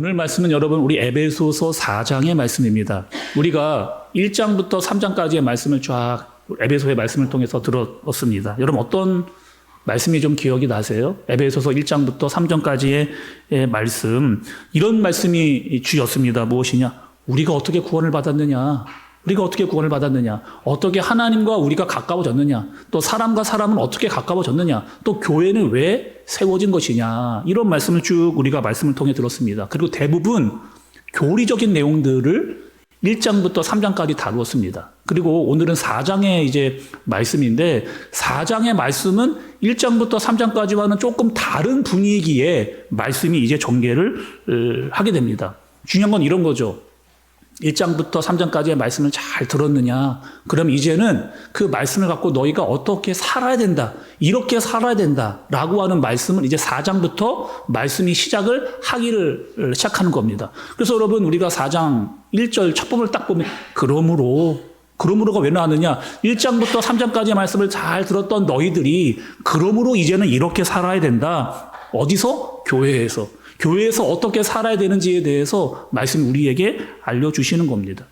오늘 말씀은 여러분 우리 에베소서 4장의 말씀입니다. 우리가 1장부터 3장까지의 말씀을 쫙 에베소의 말씀을 통해서 들었습니다. 여러분 어떤 말씀이 좀 기억이 나세요? 에베소서 1장부터 3장까지의 말씀 이런 말씀이 주였습니다. 무엇이냐? 우리가 어떻게 구원을 받았느냐? 우리가 어떻게 구원을 받았느냐? 어떻게 하나님과 우리가 가까워졌느냐? 또 사람과 사람은 어떻게 가까워졌느냐? 또 교회는 왜 세워진 것이냐? 이런 말씀을 쭉 우리가 말씀을 통해 들었습니다. 그리고 대부분 교리적인 내용들을 1장부터 3장까지 다루었습니다. 그리고 오늘은 4장의 이제 말씀인데 4장의 말씀은 1장부터 3장까지와는 조금 다른 분위기의 말씀이 이제 전개를 하게 됩니다. 중요한 건 이런 거죠. 1장부터 3장까지의 말씀을 잘 들었느냐? 그럼 이제는 그 말씀을 갖고 너희가 어떻게 살아야 된다. 이렇게 살아야 된다. 라고 하는 말씀은 이제 4장부터 말씀이 시작을 하기를 시작하는 겁니다. 그래서 여러분, 우리가 4장 1절 첫 부분을 딱 보면, 그러므로, 그러므로가 왜 나왔느냐? 1장부터 3장까지의 말씀을 잘 들었던 너희들이, 그러므로 이제는 이렇게 살아야 된다. 어디서? 교회에서. 교회에서 어떻게 살아야 되는지에 대해서 말씀 우리에게 알려주시는 겁니다.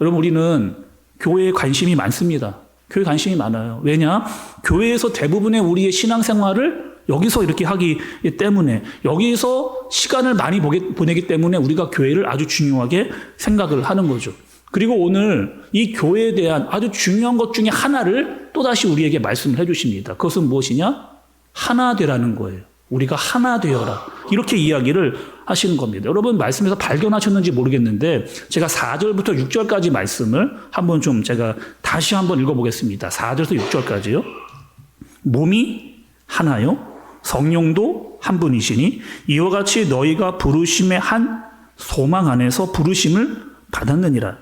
여러분, 우리는 교회에 관심이 많습니다. 교회 관심이 많아요. 왜냐? 교회에서 대부분의 우리의 신앙생활을 여기서 이렇게 하기 때문에, 여기서 시간을 많이 보내기 때문에 우리가 교회를 아주 중요하게 생각을 하는 거죠. 그리고 오늘 이 교회에 대한 아주 중요한 것 중에 하나를 또다시 우리에게 말씀을 해주십니다. 그것은 무엇이냐? 하나 되라는 거예요. 우리가 하나 되어라. 이렇게 이야기를 하시는 겁니다. 여러분 말씀에서 발견하셨는지 모르겠는데 제가 4절부터 6절까지 말씀을 한번 좀 제가 다시 한번 읽어보겠습니다. 4절에서 6절까지요. 몸이 하나요. 성령도 한 분이시니 이와 같이 너희가 부르심의 한 소망 안에서 부르심을 받았느니라.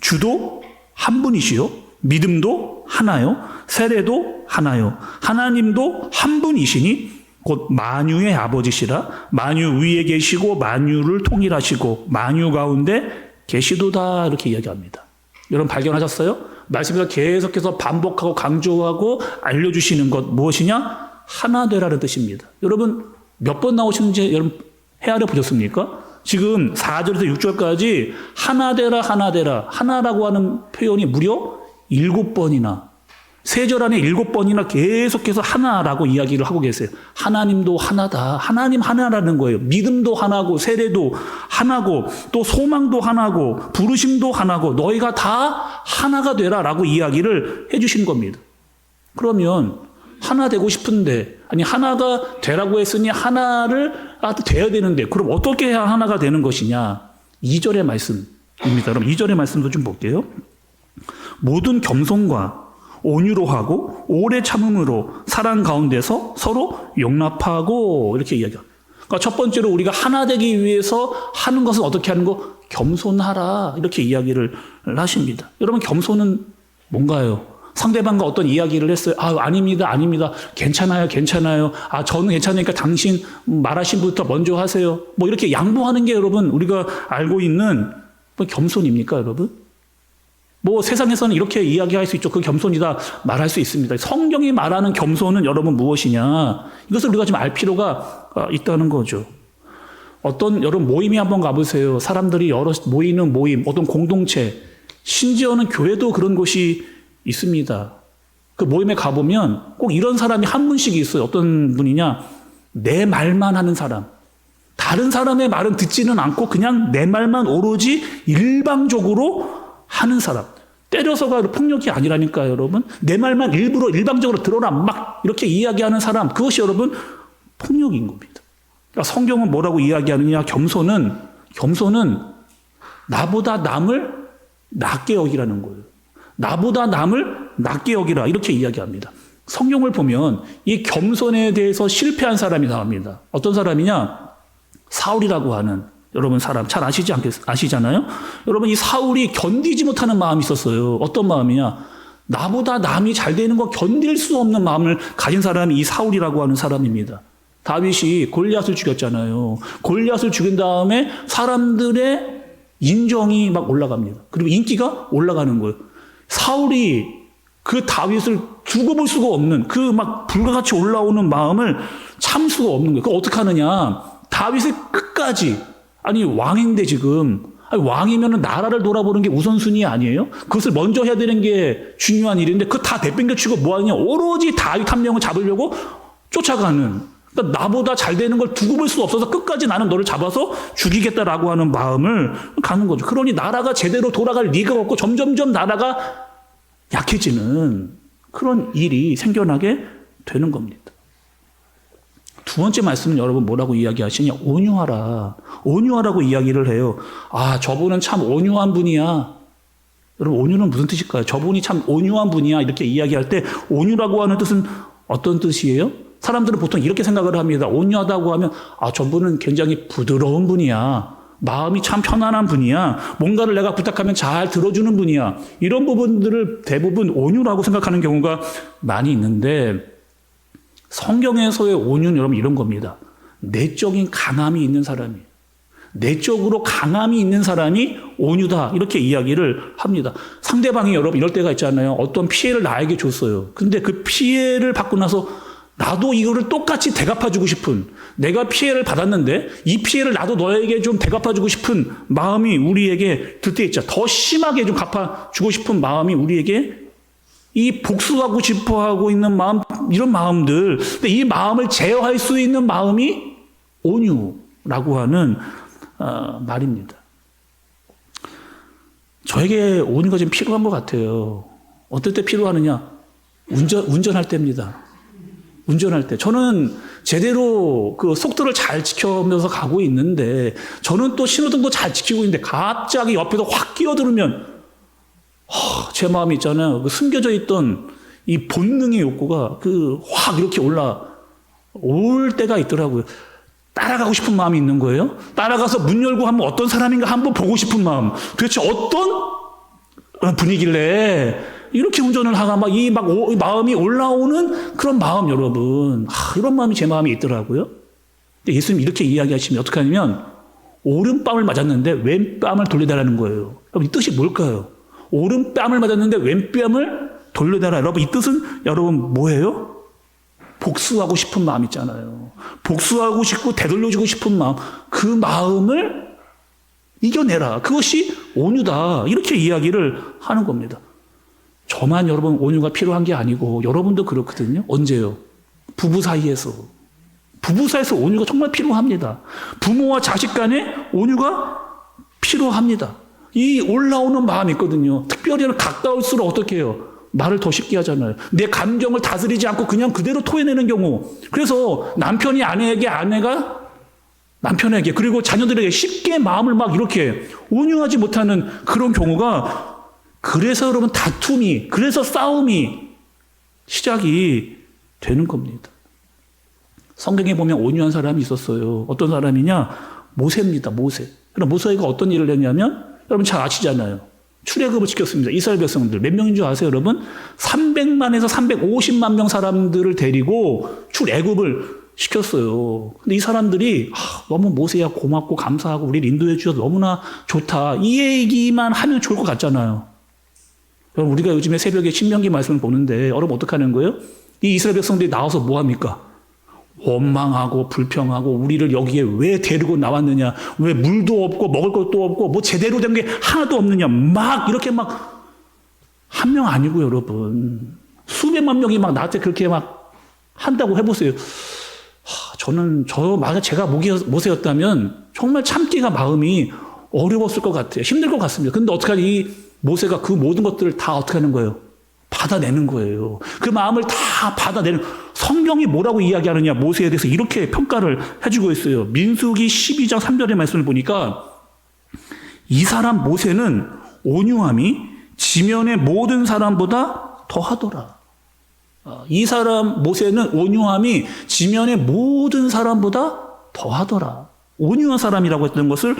주도 한 분이시요. 믿음도 하나요. 세례도 하나요. 하나님도 한 분이시니 곧 만유의 아버지시라 만유 위에 계시고 만유를 통일하시고 만유 가운데 계시도다 이렇게 이야기합니다. 여러분 발견하셨어요? 말씀에서 계속해서 반복하고 강조하고 알려주시는 것 무엇이냐? 하나 되라는 뜻입니다. 여러분 몇 번 나오시는지 여러분 헤아려 보셨습니까? 지금 4절에서 6절까지 하나 되라 하나 되라 하나라고 하는 표현이 무려 7번이나 세절 안에 일곱 번이나 계속해서 하나라고 이야기를 하고 계세요. 하나님도 하나다. 하나님 하나라는 거예요. 믿음도 하나고, 세례도 하나고, 또 소망도 하나고, 부르심도 하나고, 너희가 다 하나가 되라라고 이야기를 해 주신 겁니다. 그러면 하나 되고 싶은데, 아니, 하나가 되라고 했으니 하나를 아, 돼야 되는데, 그럼 어떻게 해야 하나가 되는 것이냐? 2절의 말씀입니다. 그럼 2절의 말씀도 좀 볼게요. 모든 겸손과 온유로 하고 오래 참음으로 사랑 가운데서 서로 용납하고 이렇게 이야기합니다. 그러니까 첫 번째로 우리가 하나 되기 위해서 하는 것은 어떻게 하는 거? 겸손하라 이렇게 이야기를 하십니다. 여러분 겸손은 뭔가요? 상대방과 어떤 이야기를 했어요. 아, 아닙니다, 아닙니다. 괜찮아요, 괜찮아요. 아, 저는 괜찮으니까 당신 말하신 분부터 먼저 하세요. 뭐 이렇게 양보하는 게 여러분 우리가 알고 있는 뭐 겸손입니까, 여러분? 뭐 세상에서는 이렇게 이야기할 수 있죠. 그 겸손이다 말할 수 있습니다. 성경이 말하는 겸손은 여러분 무엇이냐? 이것을 우리가 좀 알 필요가 있다는 거죠. 어떤 여러분 모임이 한번 가보세요. 사람들이 여러 모이는 모임, 어떤 공동체, 심지어는 교회도 그런 곳이 있습니다. 그 모임에 가보면 꼭 이런 사람이 한 분씩 있어요. 어떤 분이냐? 내 말만 하는 사람. 다른 사람의 말은 듣지는 않고 그냥 내 말만 오로지 일방적으로 하는 사람. 때려서가 폭력이 아니라니까 여러분. 내 말만 일부러 일방적으로 들어라 막 이렇게 이야기하는 사람. 그것이 여러분 폭력인 겁니다. 그러니까 성경은 뭐라고 이야기하느냐? 겸손은 겸손은 나보다 남을 낮게 여기라는 거예요. 나보다 남을 낮게 여기라 이렇게 이야기합니다. 성경을 보면 이 겸손에 대해서 실패한 사람이 나옵니다. 어떤 사람이냐? 사울이라고 하는 여러분 사람 잘 아시지 않겠, 아시잖아요? 여러분 이 사울이 견디지 못하는 마음이 있었어요. 어떤 마음이냐? 나보다 남이 잘 되는 거 견딜 수 없는 마음을 가진 사람이 이 사울이라고 하는 사람입니다. 다윗이 골리앗을 죽였잖아요. 골리앗을 죽인 다음에 사람들의 인정이 막 올라갑니다. 그리고 인기가 올라가는 거예요. 사울이 그 다윗을 두고 볼 수가 없는 그 막 불과같이 올라오는 마음을 참 수가 없는 거예요. 그 어떻게 하느냐? 다윗을 끝까지 아니 왕인데 지금 아니, 왕이면은 나라를 돌아보는 게 우선순위 아니에요? 그것을 먼저 해야 되는 게 중요한 일인데 그다 내팽개치고 뭐하냐? 오로지 다윗 한 명을 잡으려고 쫓아가는. 그러니까 나보다 잘 되는 걸 두고 볼 수 없어서 끝까지 나는 너를 잡아서 죽이겠다라고 하는 마음을 가는 거죠. 그러니 나라가 제대로 돌아갈 리가 없고 점점점 나라가 약해지는 그런 일이 생겨나게 되는 겁니다. 두 번째 말씀은 여러분 뭐라고 이야기하시냐? 온유하라. 온유하라고 이야기를 해요. 아, 저분은 참 온유한 분이야. 여러분, 온유는 무슨 뜻일까요? 저분이 참 온유한 분이야. 이렇게 이야기할 때 온유라고 하는 뜻은 어떤 뜻이에요? 사람들은 보통 이렇게 생각을 합니다. 온유하다고 하면, 아, 저분은 굉장히 부드러운 분이야. 마음이 참 편안한 분이야. 뭔가를 내가 부탁하면 잘 들어주는 분이야. 이런 부분들을 대부분 온유라고 생각하는 경우가 많이 있는데, 성경에서의 온유는 여러분 이런 겁니다. 내적인 강함이 있는 사람이에요. 내적으로 강함이 있는 사람이 온유다. 이렇게 이야기를 합니다. 상대방이 여러분 이럴 때가 있잖아요. 어떤 피해를 나에게 줬어요. 근데 그 피해를 받고 나서 나도 이거를 똑같이 대갚아주고 싶은 내가 피해를 받았는데 이 피해를 나도 너에게 좀 대갚아주고 싶은 마음이 우리에게 들 때 있죠. 더 심하게 좀 갚아주고 싶은 마음이 우리에게 이 복수하고 싶어 하고 있는 마음, 이런 마음들. 근데 이 마음을 제어할 수 있는 마음이 온유라고 하는 어, 말입니다. 저에게 온유가 좀 필요한 것 같아요. 어떨 때 필요하느냐? 운전, 운전할 때입니다. 운전할 때. 저는 제대로 그 속도를 잘 지켜면서 가고 있는데, 저는 또 신호등도 잘 지키고 있는데, 갑자기 옆에서 확 끼어들으면, 허, 제 마음이 있잖아요. 그 숨겨져 있던 이 본능의 욕구가 그 확 이렇게 올라 올 때가 있더라고요. 따라가고 싶은 마음이 있는 거예요. 따라가서 문 열고 하면 어떤 사람인가 한번 보고 싶은 마음. 도대체 어떤 분위기길래 이렇게 운전을 하가 막 이막 마음이 올라오는 그런 마음 여러분. 아, 이런 마음이 제 마음에 있더라고요. 예수님 이렇게 이야기하시면 어떻게 하냐면 오른뺨을 맞았는데 왼뺨을 돌려달라는 거예요. 여러분 이 뜻이 뭘까요? 오른 뺨을 맞았는데 왼 뺨을 돌려달라. 여러분, 이 뜻은 여러분 뭐예요? 복수하고 싶은 마음 있잖아요. 복수하고 싶고 되돌려주고 싶은 마음. 그 마음을 이겨내라. 그것이 온유다. 이렇게 이야기를 하는 겁니다. 저만 여러분 온유가 필요한 게 아니고 여러분도 그렇거든요. 언제요? 부부 사이에서. 부부 사이에서 온유가 정말 필요합니다. 부모와 자식 간에 온유가 필요합니다. 이 올라오는 마음이 있거든요. 특별히 가까울수록 어떻게 해요? 말을 더 쉽게 하잖아요. 내 감정을 다스리지 않고 그냥 그대로 토해내는 경우. 그래서 남편이 아내에게, 아내가 남편에게, 그리고 자녀들에게 쉽게 마음을 막 이렇게 온유하지 못하는 그런 경우가 그래서 여러분 다툼이, 그래서 싸움이 시작이 되는 겁니다. 성경에 보면 온유한 사람이 있었어요. 어떤 사람이냐? 모세입니다, 모세. 그럼 모세가 어떤 일을 했냐면, 여러분 잘 아시잖아요. 출애굽을 지켰습니다. 이스라엘 백성들 몇 명인 줄 아세요, 여러분? 300만에서 350만 명 사람들을 데리고 출애굽을 시켰어요. 근데 이 사람들이 아, 너무 모세야 고맙고 감사하고 우리를 인도해 주셔서 너무나 좋다. 이 얘기만 하면 좋을 것 같잖아요. 여러분 우리가 요즘에 새벽에 신명기 말씀을 보는데 여러분 어떻게 하는 거예요? 이 이스라엘 백성들이 나와서 뭐 합니까? 원망하고 불평하고 우리를 여기에 왜 데리고 나왔느냐? 왜 물도 없고 먹을 것도 없고 뭐 제대로 된 게 하나도 없느냐? 막 이렇게 막 한 명 아니고 여러분. 수백만 명이 막 나한테 그렇게 막 한다고 해보세요. 하, 저는 저 만약 제가 모세였다면 정말 참기가 마음이 어려웠을 것 같아요. 힘들 것 같습니다. 근데 어떡하니? 이 모세가 그 모든 것들을 다 어떻게 하는 거예요? 받아내는 거예요. 그 마음을 다 받아내는 성경이 뭐라고 이야기하느냐 모세에 대해서 이렇게 평가를 해주고 있어요. 민수기 12장 3절의 말씀을 보니까 이 사람 모세는 온유함이 지면의 모든 사람보다 더하더라. 아, 이 사람 모세는 온유함이 지면의 모든 사람보다 더하더라. 온유한 사람이라고 했던 것을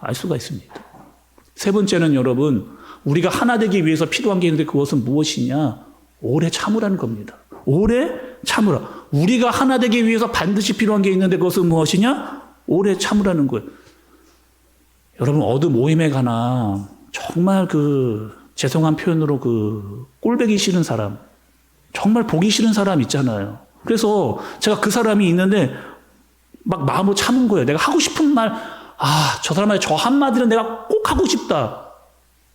알 수가 있습니다. 세 번째는 여러분 우리가 하나 되기 위해서 필요한 게 있는데 그것은 무엇이냐? 오래 참으라는 겁니다. 오래 참으라. 우리가 하나 되기 위해서 반드시 필요한 게 있는데 그것은 무엇이냐? 오래 참으라는 거예요. 여러분 어느 모임에 가나 정말 그 죄송한 표현으로 그 꼴배기 싫은 사람, 정말 보기 싫은 사람 있잖아요. 그래서 제가 그 사람이 있는데 막 마음으로 참은 거예요. 내가 하고 싶은 말 아, 저 사람의 저 한마디는 내가 꼭 하고 싶다.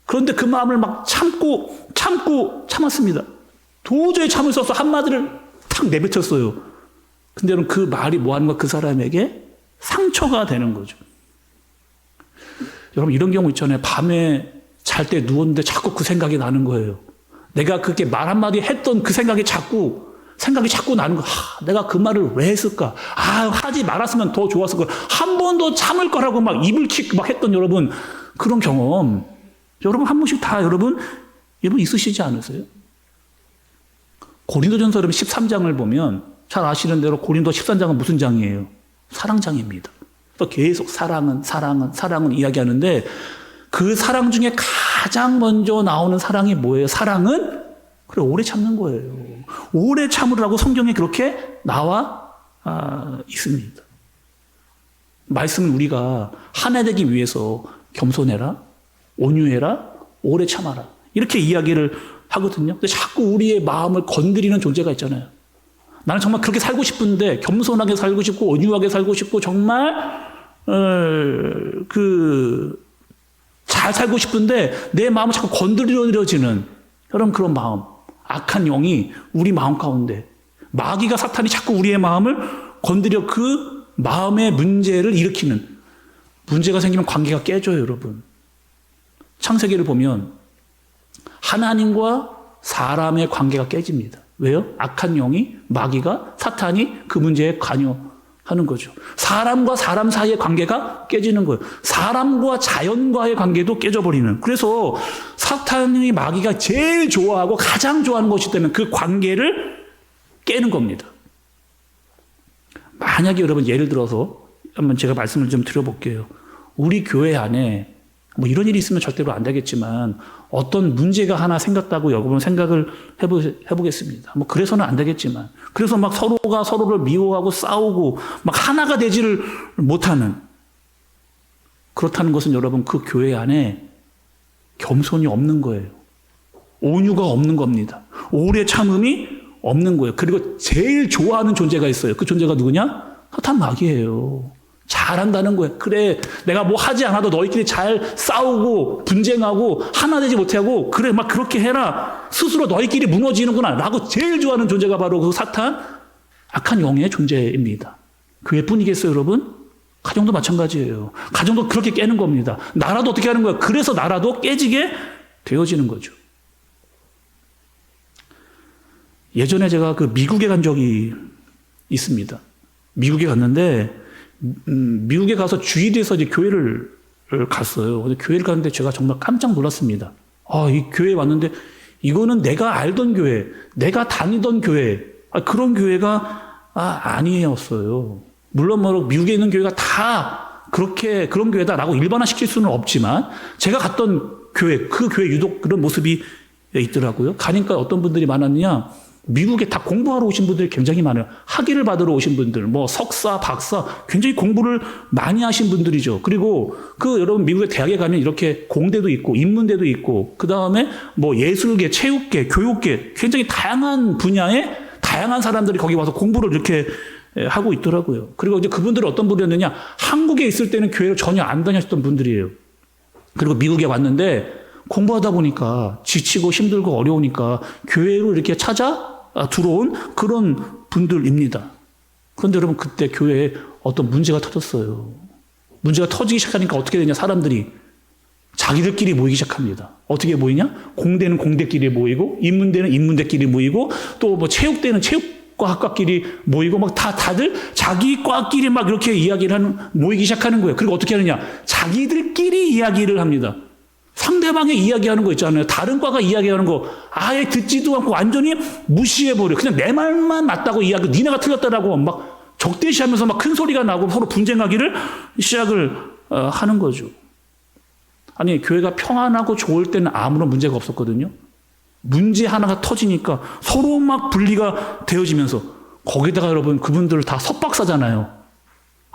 그런데 그 마음을 막 참고, 참고, 참았습니다. 도저히 참을 수 없어 한마디를 탁 내뱉었어요. 근데 여러분 그 말이 뭐 하는 거그 사람에게 상처가 되는 거죠. 여러분 이런 경우 있잖아요. 밤에 잘 때 누웠는데 자꾸 그 생각이 나는 거예요. 내가 그렇게 말 한마디 했던 그 생각이 자꾸 생각이 자꾸 나는 거. 하, 내가 그 말을 왜 했을까? 아, 하지 말았으면 더 좋았을 걸. 한 번 더 참을 거라고 막 입을 킥막 했던 여러분 그런 경험 여러분 한 번씩 다 여러분 여러분 있으시지 않으세요? 고린도전서 여러분 13장을 보면 잘 아시는 대로 고린도 13장은 무슨 장이에요? 사랑장입니다. 또 계속 사랑은 사랑은 사랑은 이야기하는데 그 사랑 중에 가장 먼저 나오는 사랑이 뭐예요? 사랑은 그래 오래 참는 거예요. 오래 참으라고 성경에 그렇게 나와 아, 있습니다. 말씀은 우리가 하나 되기 위해서 겸손해라, 온유해라, 오래 참아라 이렇게 이야기를 하거든요. 근데 자꾸 우리의 마음을 건드리는 존재가 있잖아요. 나는 정말 그렇게 살고 싶은데 겸손하게 살고 싶고 온유하게 살고 싶고 정말 어, 그잘 살고 싶은데 내 마음을 자꾸 건드려지는 그런 그런 마음, 악한 영이 우리 마음 가운데 마귀가 사탄이 자꾸 우리의 마음을 건드려 그 마음의 문제를 일으키는 문제가 생기면 관계가 깨져요, 여러분. 창세기를 보면 하나님과 사람의 관계가 깨집니다. 왜요? 악한 영이 마귀가 사탄이 그 문제에 관여하는 거죠. 사람과 사람 사이의 관계가 깨지는 거예요. 사람과 자연과의 관계도 깨져버리는. 그래서 사탄이 마귀가 제일 좋아하고 가장 좋아하는 것이 되면 그 관계를 깨는 겁니다. 만약에 여러분 예를 들어서 한번 제가 말씀을 좀 드려볼게요. 우리 교회 안에 뭐 이런 일이 있으면 절대로 안 되겠지만 어떤 문제가 하나 생겼다고 여러분 생각을 해보, 해보겠습니다. 뭐 그래서는 안 되겠지만 그래서 막 서로가 서로를 미워하고 싸우고 막 하나가 되지를 못하는 그렇다는 것은 여러분 그 교회 안에 겸손이 없는 거예요. 온유가 없는 겁니다. 오래 참음이 없는 거예요. 그리고 제일 좋아하는 존재가 있어요. 그 존재가 누구냐? 사탄 마귀예요. 잘한다는 거예요. 그래, 내가 뭐 하지 않아도 너희끼리 잘 싸우고 분쟁하고 하나 되지 못하고 그래, 막 그렇게 해라. 스스로 너희끼리 무너지는구나. 라고 제일 좋아하는 존재가 바로 그 사탄, 악한 영의 존재입니다. 교회뿐이겠어요, 여러분? 가정도 마찬가지예요. 가정도 그렇게 깨는 겁니다. 나라도 어떻게 하는 거야? 그래서 나라도 깨지게 되어지는 거죠. 예전에 제가 그 미국에 간 적이 있습니다. 미국에 갔는데 음, 미국에 가서 주일에서 이제 교회를 갔어요. 교회를 갔는데 제가 정말 깜짝 놀랐습니다. 아, 이 교회에 왔는데 이거는 내가 알던 교회, 내가 다니던 교회, 아, 그런 교회가 아, 아니었어요. 물론 뭐 미국에 있는 교회가 다 그렇게 그런 교회다라고 일반화시킬 수는 없지만 제가 갔던 교회, 그 교회 유독 그런 모습이 있더라고요. 가니까 어떤 분들이 많았느냐? 미국에 다 공부하러 오신 분들이 굉장히 많아요. 학위를 받으러 오신 분들, 뭐 석사, 박사, 굉장히 공부를 많이 하신 분들이죠. 그리고 그 여러분 미국의 대학에 가면 이렇게 공대도 있고 인문대도 있고 그 다음에 뭐 예술계, 체육계, 교육계 굉장히 다양한 분야의 다양한 사람들이 거기 와서 공부를 이렇게 하고 있더라고요. 그리고 이제 그분들은 어떤 분이었느냐? 한국에 있을 때는 교회를 전혀 안 다녔던 분들이에요. 그리고 미국에 왔는데 공부하다 보니까 지치고 힘들고 어려우니까 교회로 이렇게 찾아 들어온 그런 분들입니다. 그런데 여러분 그때 교회에 어떤 문제가 터졌어요. 문제가 터지기 시작하니까 어떻게 되냐 사람들이 자기들끼리 모이기 시작합니다. 어떻게 모이냐? 공대는 공대끼리 모이고 인문대는 인문대끼리 모이고 또 뭐 체육대는 체육과 학과끼리 모이고 막 다 다들 자기 과끼리 막 이렇게 이야기를 하는 모이기 시작하는 거예요. 그리고 어떻게 하느냐? 자기들끼리 이야기를 합니다. 상대방의 이야기하는 거 있잖아요. 다른 과가 이야기하는 거 아예 듣지도 않고 완전히 무시해버려. 그냥 내 말만 맞다고 이야기, 니네가 틀렸다라고 막 적대시하면서 막 큰 소리가 나고 서로 분쟁하기를 시작을 어, 하는 거죠. 아니, 교회가 평안하고 좋을 때는 아무런 문제가 없었거든요. 문제 하나가 터지니까 서로 막 분리가 되어지면서 거기다가 여러분 그분들 다 석박사잖아요.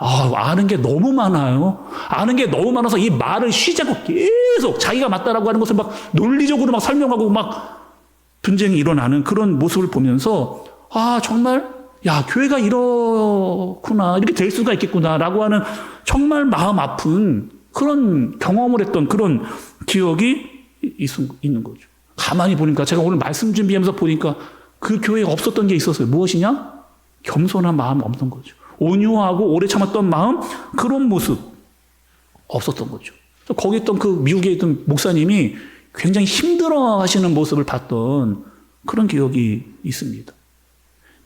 아, 아는 게 너무 많아요. 아는 게 너무 많아서 이 말을 쉬지 않고 계속 자기가 맞다라고 하는 것을 막 논리적으로 막 설명하고 막 분쟁이 일어나는 그런 모습을 보면서 아, 정말 야, 교회가 이렇구나. 이렇게 될 수가 있겠구나라고 하는 정말 마음 아픈 그런 경험을 했던 그런 기억이 있, 있는 거죠. 가만히 보니까 제가 오늘 말씀 준비하면서 보니까 그 교회에 없었던 게 있었어요. 무엇이냐? 겸손한 마음 없는 거죠. 온유하고 오래 참았던 마음 그런 모습 없었던 거죠. 거기 있던 그 미국에 있던 목사님이 굉장히 힘들어 하시는 모습을 봤던 그런 기억이 있습니다.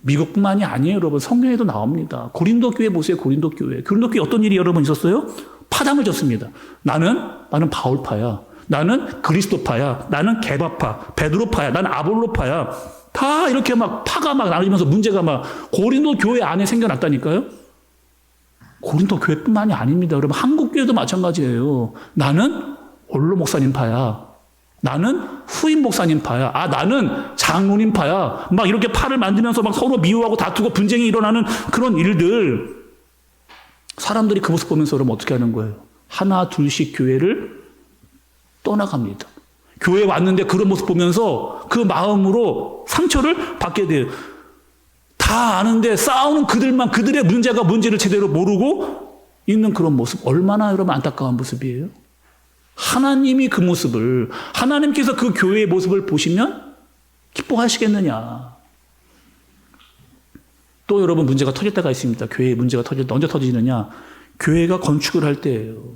미국뿐만이 아니에요, 여러분. 성경에도 나옵니다. 고린도 교회 보세요, 고린도 교회. 고린도 교회 어떤 일이 여러분 있었어요? 파당을 졌습니다. 나는 나는 바울파야. 나는 그리스도파야. 나는 개바파, 베드로파야. 나는 아볼로파야. 다 이렇게 막 파가 막 나뉘면서 문제가 막 고린도 교회 안에 생겨났다니까요. 고린도 교회뿐만이 아닙니다. 여러분 한국 교회도 마찬가지예요. 나는 원로 목사님 파야. 나는 후임 목사님 파야. 아, 나는 장로님 파야. 막 이렇게 파를 만들면서 막 서로 미워하고 다투고 분쟁이 일어나는 그런 일들. 사람들이 그 모습 보면서 여러분 어떻게 하는 거예요? 하나, 둘씩 교회를 떠나갑니다. 교회 왔는데 그런 모습 보면서 그 마음으로 상처를 받게 돼요. 다 아는데 싸우는 그들만 그들의 문제가 뭔지를 제대로 모르고 있는 그런 모습. 얼마나 여러분 안타까운 모습이에요? 하나님이 그 모습을, 하나님께서 그 교회의 모습을 보시면 기뻐하시겠느냐. 또 여러분 문제가 터질 때가 있습니다. 교회에 문제가 터질 때 언제 터지느냐. 교회가 건축을 할 때예요.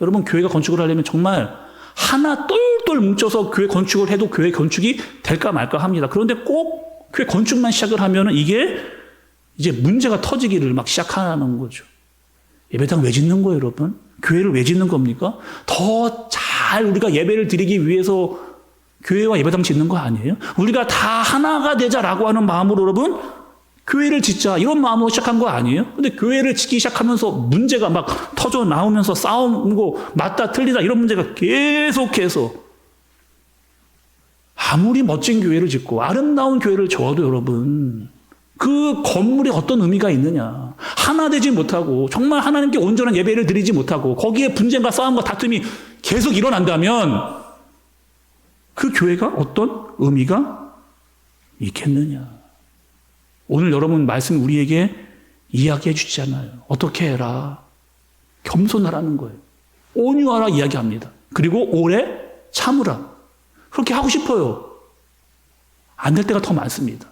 여러분 교회가 건축을 하려면 정말 하나 똘 똘 뭉쳐서 교회 건축을 해도 교회 건축이 될까 말까 합니다. 그런데 꼭 교회 건축만 시작을 하면은 이게 이제 문제가 터지기를 막 시작하는 거죠. 예배당 왜 짓는 거예요, 여러분? 교회를 왜 짓는 겁니까? 더 잘 우리가 예배를 드리기 위해서 교회와 예배당 짓는 거 아니에요? 우리가 다 하나가 되자라고 하는 마음으로 여러분 교회를 짓자 이런 마음으로 시작한 거 아니에요? 근데 교회를 짓기 시작하면서 문제가 막 터져 나오면서 싸움고 맞다 틀리다 이런 문제가 계속해서 아무리 멋진 교회를 짓고 아름다운 교회를 지어도 여러분 그 건물에 어떤 의미가 있느냐 하나 되지 못하고 정말 하나님께 온전한 예배를 드리지 못하고 거기에 분쟁과 싸움과 다툼이 계속 일어난다면 그 교회가 어떤 의미가 있겠느냐 오늘 여러분 말씀 우리에게 이야기해 주잖아요. 어떻게 해라. 겸손하라는 거예요. 온유하라 이야기합니다. 그리고 오래 참으라. 그렇게 하고 싶어요. 안 될 때가 더 많습니다.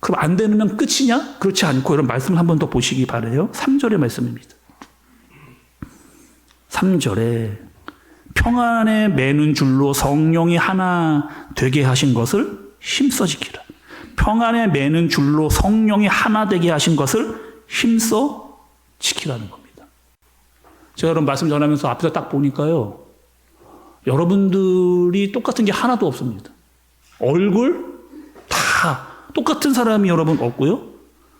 그럼 안 되면 끝이냐? 그렇지 않고 이런 말씀을 한 번 더 보시기 바래요. 3절의 말씀입니다. 3절에 평안에 매는 줄로 성령이 하나 되게 하신 것을 힘써 지키라. 평안에 매는 줄로 성령이 하나 되게 하신 것을 힘써 지키라는 겁니다. 제가 여러분 말씀 전하면서 앞에서 딱 보니까요. 여러분들이 똑같은 게 하나도 없습니다. 얼굴 다 똑같은 사람이 여러분 없고요.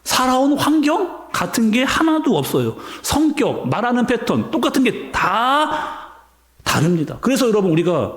살아온 환경 같은 게 하나도 없어요. 성격, 말하는 패턴 똑같은 게 다 다릅니다. 그래서 여러분 우리가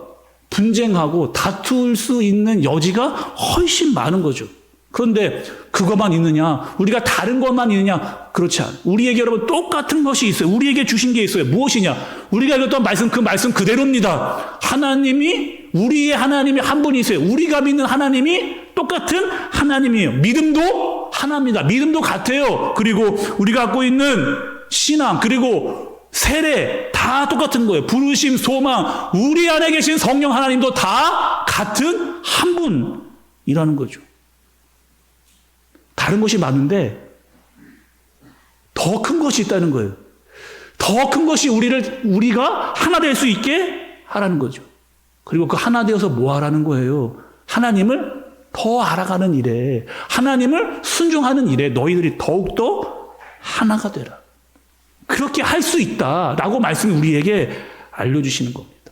분쟁하고 다툴 수 있는 여지가 훨씬 많은 거죠. 그런데 그것만 있느냐? 우리가 다른 것만 있느냐? 그렇지 않아. 우리에게 여러분 똑같은 것이 있어요. 우리에게 주신 게 있어요. 무엇이냐? 우리가 읽었던 말씀 그 말씀 그대로입니다. 하나님이 우리의 하나님이 한 분이 있어요. 우리가 믿는 하나님이 똑같은 하나님이에요. 믿음도 하나입니다. 믿음도 같아요. 그리고 우리가 갖고 있는 신앙 그리고 세례 다 똑같은 거예요. 부르심, 소망, 우리 안에 계신 성령 하나님도 다 같은 한 분이라는 거죠. 다른 것이 많은데 더 큰 것이 있다는 거예요. 더 큰 것이 우리를 우리가 하나 될 수 있게 하라는 거죠. 그리고 그 하나 되어서 뭐 하라는 거예요? 하나님을 더 알아가는 일에 하나님을 순종하는 일에 너희들이 더욱더 하나가 되라. 그렇게 할 수 있다라고 말씀이 우리에게 알려주시는 겁니다.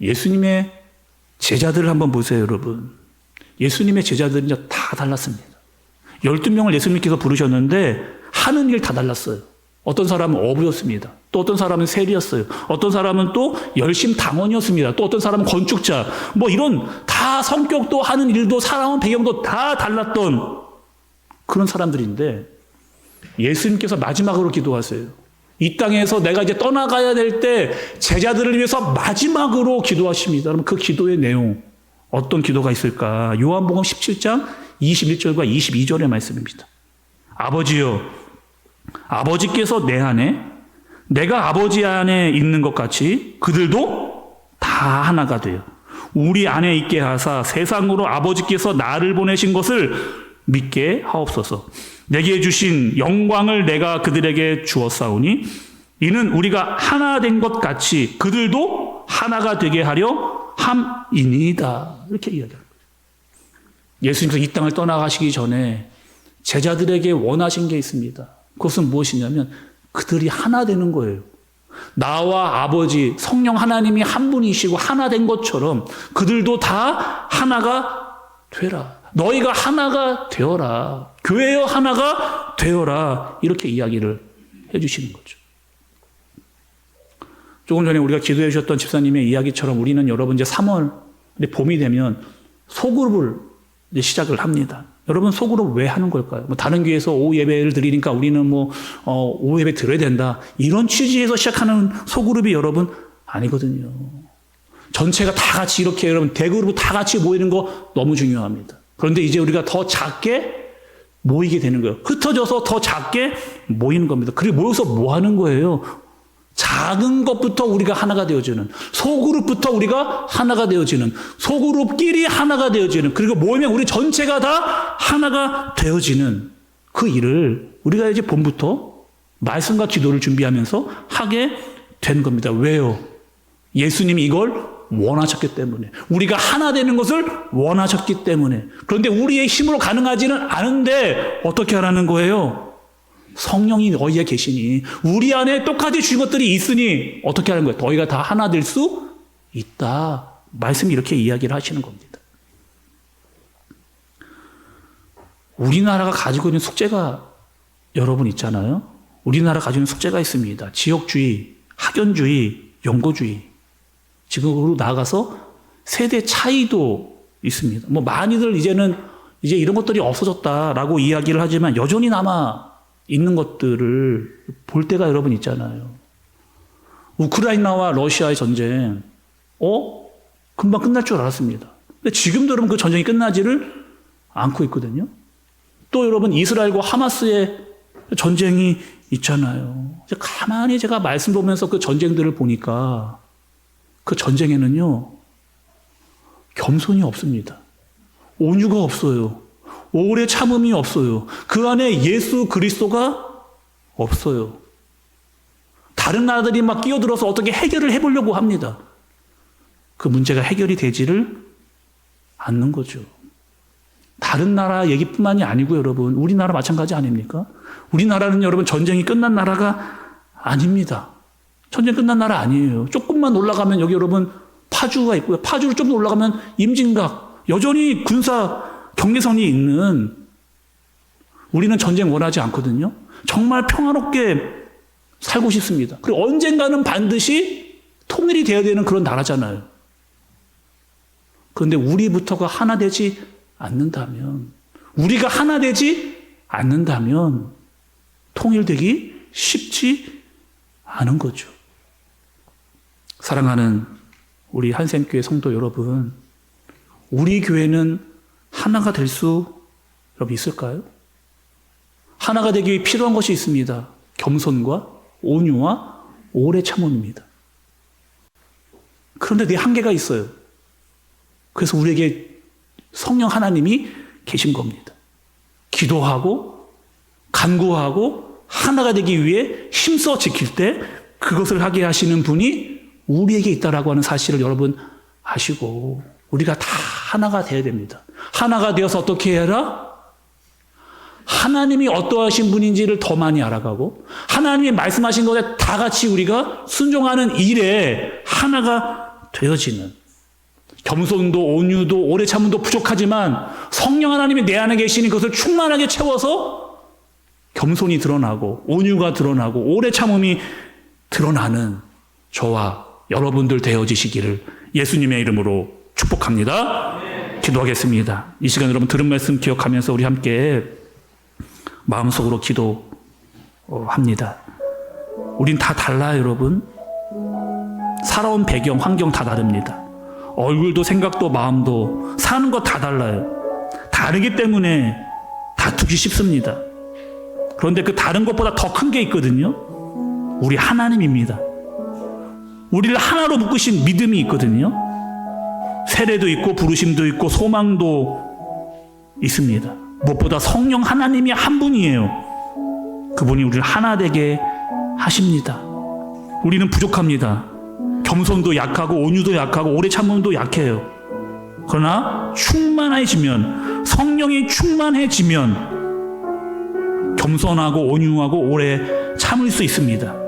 예수님의 제자들을 한번 보세요, 여러분. 예수님의 제자들은 다 달랐습니다. 12명을 예수님께서 부르셨는데 하는 일 다 달랐어요. 어떤 사람은 어부였습니다. 또 어떤 사람은 세리였어요. 어떤 사람은 또 열심 당원이었습니다. 또 어떤 사람은 건축자. 뭐 이런 다 성격도 하는 일도 살아온 배경도 다 달랐던 그런 사람들인데 예수님께서 마지막으로 기도하세요. 이 땅에서 내가 이제 떠나가야 될 때 제자들을 위해서 마지막으로 기도하십니다. 그럼 그 기도의 내용 어떤 기도가 있을까? 요한복음 17장 21절과 22절의 말씀입니다. 아버지여, 아버지께서 내 안에, 내가 아버지 안에 있는 것 같이 그들도 다 하나가 돼요. 우리 안에 있게 하사 세상으로 아버지께서 나를 보내신 것을 믿게 하옵소서. 내게 주신 영광을 내가 그들에게 주었사오니 이는 우리가 하나 된 것 같이 그들도 하나가 되게 하려 함이니이다. 이렇게 이야기합니다. 예수님께서 이 땅을 떠나가시기 전에 제자들에게 원하신 게 있습니다. 그것은 무엇이냐면 그들이 하나 되는 거예요. 나와 아버지, 성령 하나님이 한 분이시고 하나 된 것처럼 그들도 다 하나가 되라. 너희가 하나가 되어라. 교회여 하나가 되어라. 이렇게 이야기를 해주시는 거죠. 조금 전에 우리가 기도해 주셨던 집사님의 이야기처럼 우리는 여러분 이제 3월 봄이 되면 소그룹을 이제 시작을 합니다. 여러분 소그룹 왜 하는 걸까요? 뭐 다른 교회에서 오후 예배를 드리니까 우리는 뭐 어, 오후 예배 드려야 된다 이런 취지에서 시작하는 소그룹이 여러분 아니거든요. 전체가 다 같이 이렇게 여러분 대그룹 다 같이 모이는 거 너무 중요합니다. 그런데 이제 우리가 더 작게 모이게 되는 거예요. 흩어져서 더 작게 모이는 겁니다. 그리고 모여서 뭐 하는 거예요? 작은 것부터 우리가 하나가 되어지는 소그룹부터 우리가 하나가 되어지는 소그룹끼리 하나가 되어지는 그리고 모이면 우리 전체가 다 하나가 되어지는 그 일을 우리가 이제 봄부터 말씀과 기도를 준비하면서 하게 된 겁니다. 왜요? 예수님이 이걸 원하셨기 때문에 우리가 하나 되는 것을 원하셨기 때문에 그런데 우리의 힘으로 가능하지는 않은데 어떻게 하라는 거예요? 성령이 너희에 계시니 우리 안에 똑같이 주신 것들이 있으니 어떻게 하는 거예요? 너희가 다 하나 될 수 있다. 말씀이 이렇게 이야기를 하시는 겁니다. 우리나라가 가지고 있는 숙제가 여러분 있잖아요. 우리나라 가지고 있는 숙제가 있습니다. 지역주의, 학연주의, 연고주의. 지금으로 나아가서 세대 차이도 있습니다. 뭐 많이들 이제는 이제 이런 것들이 없어졌다라고 이야기를 하지만 여전히 남아 있는 것들을 볼 때가 여러분 있잖아요. 우크라이나와 러시아의 전쟁, 어? 금방 끝날 줄 알았습니다. 근데 지금도 여러분 그 전쟁이 끝나지를 않고 있거든요. 또 여러분 이스라엘과 하마스의 전쟁이 있잖아요. 가만히 제가 말씀 보면서 그 전쟁들을 보니까 그 전쟁에는요, 겸손이 없습니다. 온유가 없어요. 오래 참음이 없어요. 그 안에 예수 그리스도가 없어요. 다른 나라들이 막 끼어들어서 어떻게 해결을 해보려고 합니다. 그 문제가 해결이 되지를 않는 거죠. 다른 나라 얘기뿐만이 아니고 여러분, 우리나라 마찬가지 아닙니까? 우리나라는 여러분 전쟁이 끝난 나라가 아닙니다. 전쟁 끝난 나라 아니에요. 조금만 올라가면 여기 여러분 파주가 있고요. 파주를 좀 더 올라가면 임진각, 여전히 군사 경계선이 있는 우리는 전쟁 원하지 않거든요. 정말 평화롭게 살고 싶습니다. 그리고 언젠가는 반드시 통일이 되어야 되는 그런 나라잖아요. 그런데 우리부터가 하나 되지 않는다면, 우리가 하나 되지 않는다면, 통일되기 쉽지 않은 거죠. 사랑하는 우리 한샘교회 성도 여러분, 우리 교회는 하나가 될 수 여러분 있을까요? 하나가 되기 위해 필요한 것이 있습니다. 겸손과 온유와 오래 참음입니다. 그런데 내 한계가 있어요. 그래서 우리에게 성령 하나님이 계신 겁니다. 기도하고 간구하고 하나가 되기 위해 힘써 지킬 때 그것을 하게 하시는 분이 우리에게 있다라고 하는 사실을 여러분 아시고 우리가 다 하나가 되어야 됩니다. 하나가 되어서 어떻게 해라? 하나님이 어떠하신 분인지를 더 많이 알아가고 하나님이 말씀하신 것에 다 같이 우리가 순종하는 일에 하나가 되어지는 겸손도 온유도 오래 참음도 부족하지만 성령 하나님이 내 안에 계시는 것을 충만하게 채워서 겸손이 드러나고 온유가 드러나고 오래 참음이 드러나는 저와 여러분들 되어지시기를 예수님의 이름으로 축복합니다. 기도하겠습니다. 이 시간 여러분 들은 말씀 기억하면서 우리 함께 마음속으로 기도합니다. 우린 다 달라요, 여러분. 살아온 배경, 환경 다 다릅니다. 얼굴도 생각도 마음도 사는 거다 달라요. 다르기 때문에 다투기 쉽습니다. 그런데 그 다른 것보다 더 큰 게 있거든요. 우리 하나님입니다. 우리를 하나로 묶으신 믿음이 있거든요. 세례도 있고 부르심도 있고 소망도 있습니다. 무엇보다 성령 하나님이 한 분이에요. 그분이 우리를 하나 되게 하십니다. 우리는 부족합니다. 겸손도 약하고 온유도 약하고 오래 참음도 약해요. 그러나 충만해지면 성령이 충만해지면 겸손하고 온유하고 오래 참을 수 있습니다.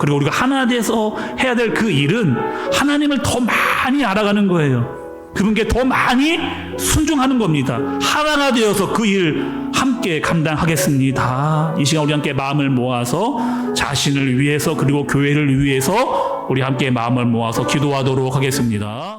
그리고 우리가 하나 돼서 해야 될 그 일은 하나님을 더 많이 알아가는 거예요. 그분께 더 많이 순종하는 겁니다. 하나가 되어서 그 일 함께 감당하겠습니다. 이 시간 우리 함께 마음을 모아서 자신을 위해서 그리고 교회를 위해서 우리 함께 마음을 모아서 기도하도록 하겠습니다.